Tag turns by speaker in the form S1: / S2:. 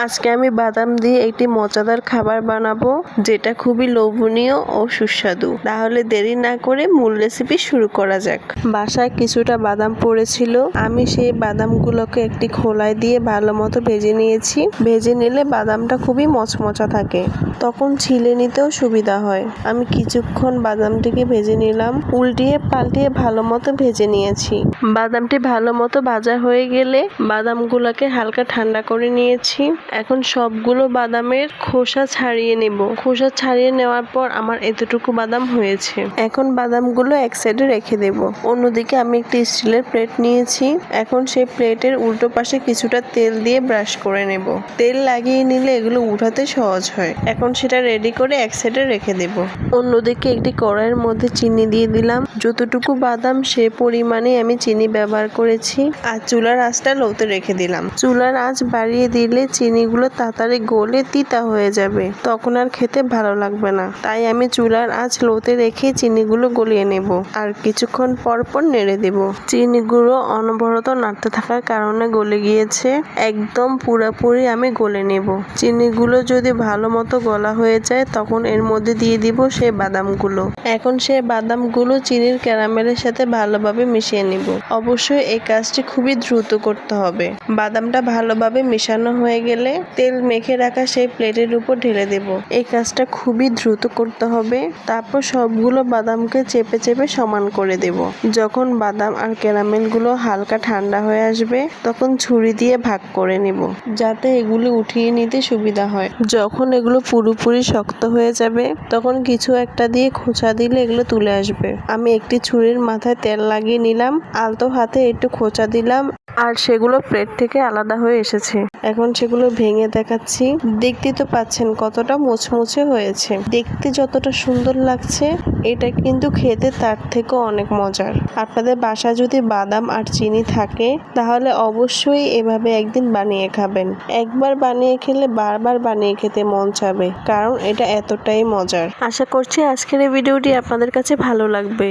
S1: আজকে আমি বাদাম দিয়ে একটি মজাদার খাবার বানাবো, যেটা খুবই লোভনীয় ও সুস্বাদু। তাহলে দেরি না করে মূল রেসিপি শুরু করা যাক। বাসায় কিছুটা বাদাম পড়েছিল। আমি সেই বাদামগুলোকে একটি খোলায় দিয়ে ভালো মতো ভেজে নিয়েছি। ভেজে নিলে বাদামটা খুবই মচমচা থাকে। তখন ছিলে নিতেও সুবিধা হয়। আমি কিছুক্ষণ বাদামটিকে ভেজে নিলাম। উল্টিয়ে পাল্টিয়ে ভালো মতো ভেজে নিয়েছি। বাদামটি ভালো মতো ভাজা হয়ে গেলে বাদামগুলোকে হালকা ঠান্ডা করে নিয়েছি। এখন সবগুলো বাদামের খোসা ছাড়িয়ে নেব। খোসা ছাড়িয়ে নেওয়ার পর আমার এতটুকু বাদাম হয়েছে। এখন বাদামগুলো এক সাইডে রেখে দেব। অন্যদিকে আমি একটি স্টিলের প্লেট নিয়েছি। এখন সেই প্লেটের উল্টো পাশে কিছুটা তেল দিয়ে ব্রাশ করে নেব। তেল লাগিয়ে নিলে এগুলো উঠাতে সহজ হয়। এখন সেটা রেডি করে এক সাইডে রেখে দেব। অন্যদিকে একটি কড়াইয়ের মধ্যে চিনি দিয়ে দিলাম। যতটুকু বাদাম সে পরিমাণে আমি চিনি ব্যবহার করেছি। আর চুলার আঁচটা লোতে রেখে দিলাম। চুলার আঁচ বাড়িয়ে দিলে চিনিগুলো তাড়াতাড়ি গলে তিতা হয়ে যাবে। তখন আর খেতে ভালো লাগবে না। তাই আমি চুলার আঁচ লোতে রেখে চিনিগুলো গলিয়ে নেব আর কিছুক্ষণ পর পর নেড়ে দেব। চিনিগুলো অনবরত নাড়তে থাকার কারণে গলে গিয়েছে। একদম পুরোপুরি আমি গলে নেব। চিনিগুলো যদি ভালো মতো গলা হয়ে যায়, তখন এর মধ্যে দিয়ে দিব সেই বাদামগুলো। এখন সেই বাদামগুলো চিনির ক্যারামেলের সাথে ভালোভাবে মিশিয়ে নিব। অবশ্যই এই কাজটি খুবই দ্রুত করতে হবে। বাদামটা ভালোভাবে মেশানো হয়ে গেলে তেল মেখে রাখা সেই প্লেটের উপর ঢেলে দেব। এই কাজটা খুবই দ্রুত করতে হবে। তারপর সবগুলো বাদামকে চেপে চেপে সমান করে দেব। যখন বাদাম আর ক্যারামেলগুলো হালকা ঠান্ডা হয়ে আসবে, তখন ছুরি দিয়ে ভাগ করে নেব, যাতে এগুলো উঠিয়ে নিতে সুবিধা হয়। যখন এগুলো পুরোপুরি শক্ত হয়ে যাবে, তখন কিছু একটা দিয়ে খোঁচা দিলে এগুলো তুলে আসবে। আমি একটি ছুরির মাথায় তেল লাগিয়ে নিলাম, আলতো হাতে একটু খোঁচা দিলাম, আর সেগুলো প্লেট থেকে আলাদা হয়ে এসেছে। এখন সেগুলো ভেঙে দেখাচ্ছি। দেখতে তো পাচ্ছেন কতটা মুচমুচে হয়েছে। দেখতে যতটা সুন্দর লাগছে, এটা কিন্তু খেতে তার থেকেও অনেক মজার। আপনাদের বাসা যদি বাদাম আর চিনি থাকে, তাহলে অবশ্যই এভাবে একদিন বানিয়ে খাবেন। একবার বানিয়ে খেলে বারবার বানিয়ে খেতে মন চাবে, কারণ এটা এতটাই মজার। আশা করছি আজকের এই ভিডিওটি আপনাদের কাছে ভালো লাগবে।